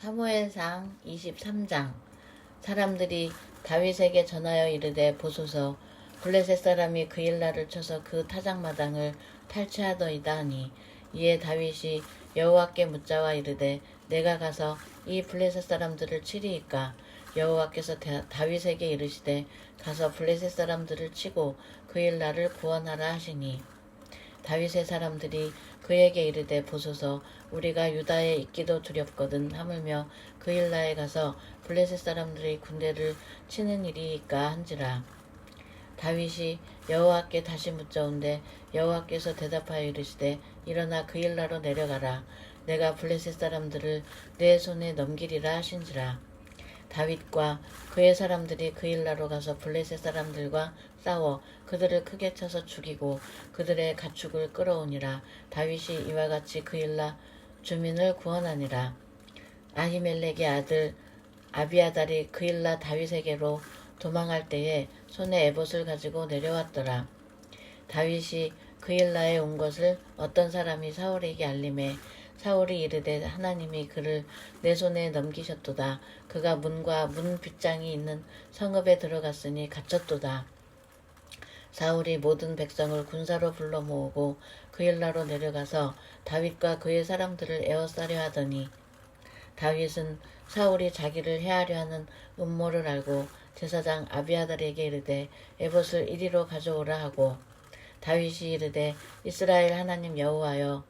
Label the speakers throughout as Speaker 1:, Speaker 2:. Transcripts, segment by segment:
Speaker 1: 사무엘상 23장. 사람들이 다윗에게 전하여 이르되 보소서. 블레셋 사람이 그 일날을 쳐서 그 타작마당을 탈취하더이다 하니 이에 다윗이 여호와께 묻자와 이르되 내가 가서 이 블레셋 사람들을 치리이까? 여호와께서 다- 다윗에게 이르시되 가서 블레셋 사람들을 치고 그 일날을 구원하라 하시니 다윗의 사람들이 그에게 이르되 보소서 우리가 유다에 있기도 두렵거든 하물며 그 일라에 가서 블레셋 사람들의 군대를 치는 일이니까 한지라. 다윗이 여호와께 다시 묻자온데 여호와께서 대답하여 이르시되 일어나 그 일라로 내려가라. 내가 블레셋 사람들을 내 손에 넘기리라 하신지라 다윗과 그의 사람들이 그 일라로 가서 블레셋 사람들과 싸워 그들을 크게 쳐서 죽이고 그들의 가축을 끌어오니라. 다윗이 이와 같이 그 일라 주민을 구원하니라. 아히멜렉의 아들 아비아달이 그 일라 다윗에게로 도망할 때에 손에 에봇을 가지고 내려왔더라. 다윗이 그 일라에 온 것을 어떤 사람이 사울에게 알림해 사울이 이르되 하나님이 그를 내 손에 넘기셨도다. 그가 문과 문 빗장이 있는 성읍에 들어갔으니 갇혔도다. 사울이 모든 백성을 군사로 불러 모으고 그 일라로 내려가서 다윗과 그의 사람들을 에워싸려 하더니 다윗은 사울이 자기를 해하려 하는 음모를 알고 제사장 아비아달에게 이르되 에봇을 이리로 가져오라 하고 다윗이 이르되 이스라엘 하나님 여호와여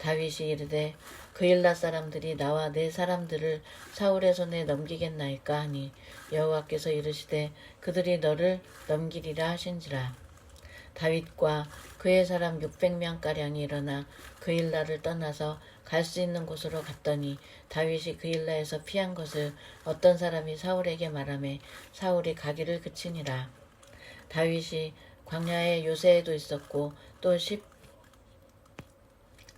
Speaker 1: 다윗이 이르되 그 일라 사람들이 나와 내 사람들을 사울의 손에 넘기겠나이까 하니 여호와께서 이르시되 그들이 너를 넘기리라 하신지라. 다윗과 그의 사람 600명 가량이 일어나 그 일라를 떠나서 갈 수 있는 곳으로 갔더니 다윗이 그 일라에서 피한 것을 어떤 사람이 사울에게 말하매 사울이 가기를 그치니라. 다윗이 광야에 요새에도 있었고 또 십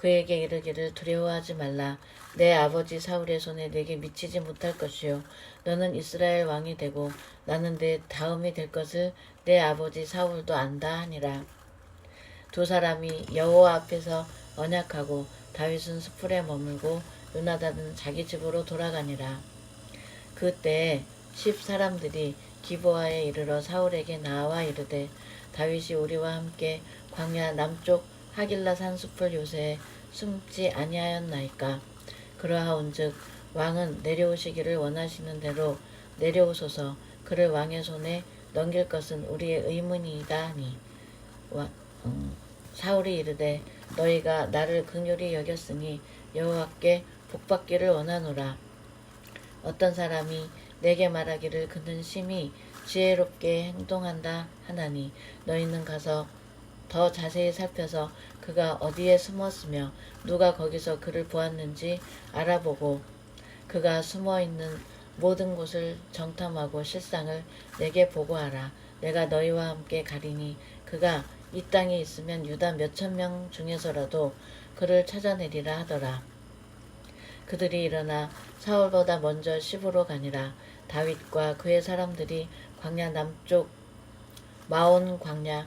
Speaker 1: 그에게 이르기를 두려워하지 말라. 내 아버지 사울의 손에 내게 미치지 못할 것이요. 너는 이스라엘 왕이 되고 나는 내 다음이 될 것을 내 아버지 사울도 안다 하니라. 두 사람이 여호와 앞에서 언약하고 다윗은 수풀에 머물고 요나단은 자기 집으로 돌아가니라. 그때 십 사람들이 기보아에 이르러 사울에게 나와 이르되 다윗이 우리와 함께 광야 남쪽 하길라 산숲을 요새에 숨지 아니하였나이까. 그러하온즉 왕은 내려오시기를 원하시는 대로 내려오소서. 그를 왕의 손에 넘길 것은 우리의 의문이다 하니. 와, 음, 사울이 이르되 너희가 나를 긍휼히 여겼으니 여호와께 복받기를 원하노라. 어떤 사람이 내게 말하기를 그는 심히 지혜롭게 행동한다 하나니 너희는 가서 더 자세히 살펴서 그가 어디에 숨었으며 누가 거기서 그를 보았는지 알아보고 그가 숨어 있는 모든 곳을 정탐하고 실상을 내게 보고하라. 내가 너희와 함께 가리니 그가 이 땅에 있으면 유다 몇천 명 중에서라도 그를 찾아내리라 하더라. 그들이 일어나 사울보다 먼저 시부로 가니라. 다윗과 그의 사람들이 광야 남쪽 마온 광야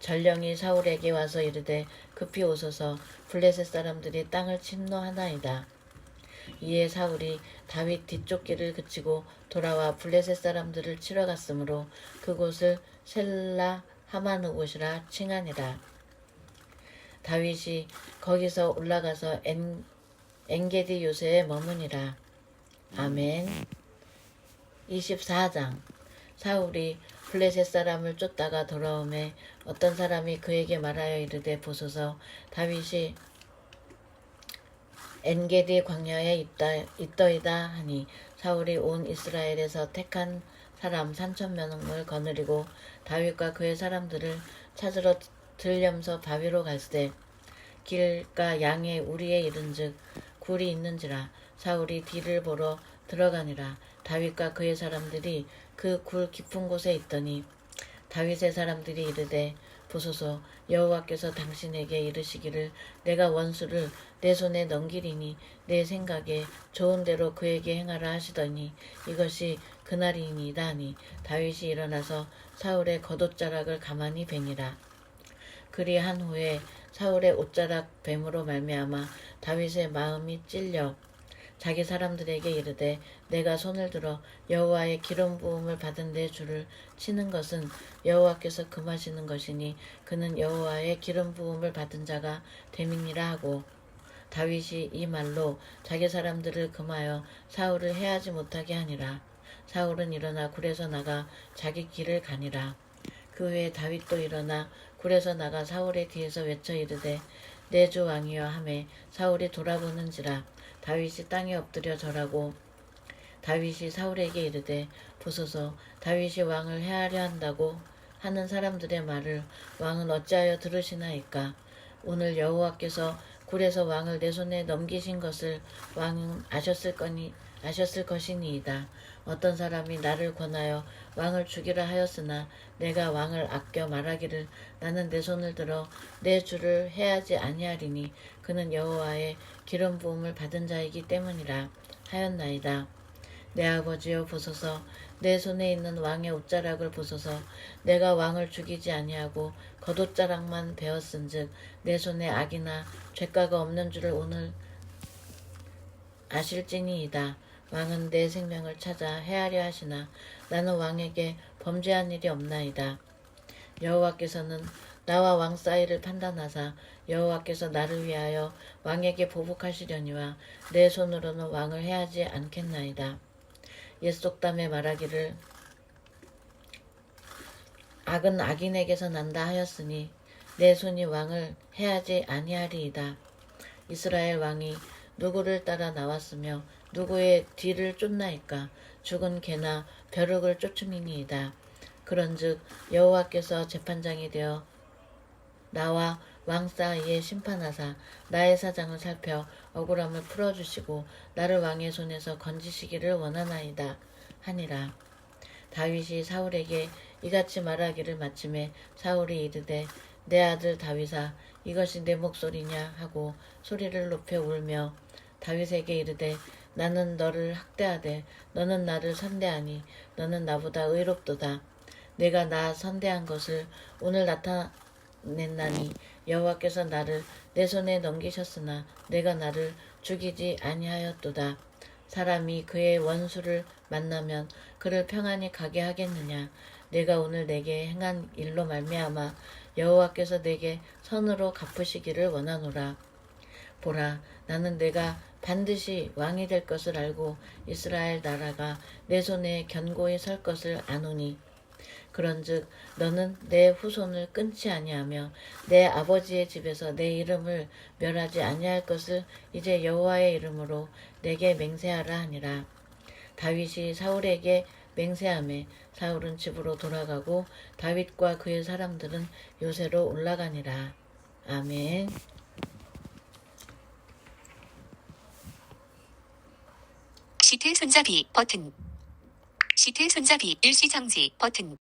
Speaker 1: 전령이 사울에게 와서 이르되 급히 오소서 블레셋 사람들이 땅을 침노하나이다. 이에 사울이 다윗 뒤쪽 길을 그치고 돌아와 블레셋 사람들을 치러 갔으므로 그곳을 셀라 하마느 곳이라 칭하니라. 다윗이 거기서 올라가서 엔, 엔게디 요새에 머무니라. 아멘. 24장 사울이 블레셋 사람을 쫓다가 돌아오매 어떤 사람이 그에게 말하여 이르되 보소서. 다윗이 엔게디 광야에 있다, 있더이다 하니 사울이 온 이스라엘에서 택한 사람 삼천 명을 거느리고 다윗과 그의 사람들을 찾으러 들려면서 바위로 갈때 길가 양의 우리에 이른즉 굴이 있는지라 사울이 뒤를 보러 들어가니라. 다윗과 그의 사람들이 그 굴 깊은 곳에 있더니 다윗의 사람들이 이르되 보소서 여호와께서 당신에게 이르시기를 내가 원수를 내 손에 넘기리니 내 생각에 좋은 대로 그에게 행하라 하시더니 이것이 그날이니이다 하니 다윗이 일어나서 사울의 겉옷자락을 가만히 베니라. 그리한 후에 사울의 옷자락 뱀으로 말미암아 다윗의 마음이 찔려 자기 사람들에게 이르되 내가 손을 들어 여호와의 기름 부음을 받은 내 주를 치는 것은 여호와께서 금하시는 것이니 그는 여호와의 기름 부음을 받은 자가 됨이니라 하고 다윗이 이 말로 자기 사람들을 금하여 사울을 해하지 못하게 하니라. 사울은 일어나 굴에서 나가 자기 길을 가니라. 그 후에 다윗도 일어나 굴에서 나가 사울의 뒤에서 외쳐 이르되 내주 왕이여 하매 사울이 돌아보는지라. 다윗이 땅에 엎드려 절하고 다윗이 사울에게 이르되 보소서 다윗이 왕을 해하려 한다고 하는 사람들의 말을 왕은 어찌하여 들으시나이까 오늘 여호와께서 굴에서 왕을 내 손에 넘기신 것을 왕은 아셨을 거니 아셨을 것이니이다. 어떤 사람이 나를 권하여 왕을 죽이라 하였으나 내가 왕을 아껴 말하기를 나는 내 손을 들어 내 주를 해하지 아니하리니 그는 여호와의 기름 부음을 받은 자이기 때문이라 하였나이다. 내 아버지여 보소서 내 손에 있는 왕의 옷자락을 보소서 내가 왕을 죽이지 아니하고 겉옷자락만 베었은즉 내 손에 악이나 죄가가 없는 줄을 오늘 아실지니이다. 왕은 내 생명을 찾아 해하려 하시나 나는 왕에게 범죄한 일이 없나이다. 여호와께서는 나와 왕 사이를 판단하사 여호와께서 나를 위하여 왕에게 보복하시려니와 내 손으로는 왕을 해하지 않겠나이다. 옛 속담에 말하기를 악은 악인에게서 난다 하였으니 내 손이 왕을 해하지 아니하리이다. 이스라엘 왕이 누구를 따라 나왔으며 누구의 뒤를 쫓나이까 죽은 개나 벼룩을 쫓음이니이다. 그런즉 여호와께서 재판장이 되어 나와 왕 사이에 심판하사 나의 사장을 살펴 억울함을 풀어주시고 나를 왕의 손에서 건지시기를 원하나이다 하니라. 다윗이 사울에게 이같이 말하기를 마침에 사울이 이르되 내 아들 다윗아 이것이 내 목소리냐 하고 소리를 높여 울며 다윗에게 이르되 나는 너를 학대하되 너는 나를 선대하니 너는 나보다 의롭도다. 내가 나 선대한 것을 오늘 나타냈나니 여호와께서 나를 내 손에 넘기셨으나 내가 나를 죽이지 아니하였도다. 사람이 그의 원수를 만나면 그를 평안히 가게 하겠느냐? 내가 오늘 내게 행한 일로 말미암아 여호와께서 내게 선으로 갚으시기를 원하노라. 보라, 나는 내가 반드시 왕이 될 것을 알고 이스라엘 나라가 내 손에 견고히 설 것을 아노니 그런즉 너는 내 후손을 끊지 아니하며 내 아버지의 집에서 내 이름을 멸하지 아니할 것을 이제 여호와의 이름으로 내게 맹세하라 하니라 다윗이 사울에게 맹세함에 사울은 집으로 돌아가고 다윗과 그의 사람들은 요새로 올라가니라 아멘.
Speaker 2: 시트 손잡이 버튼. 시트 손잡이 일시 정지 버튼.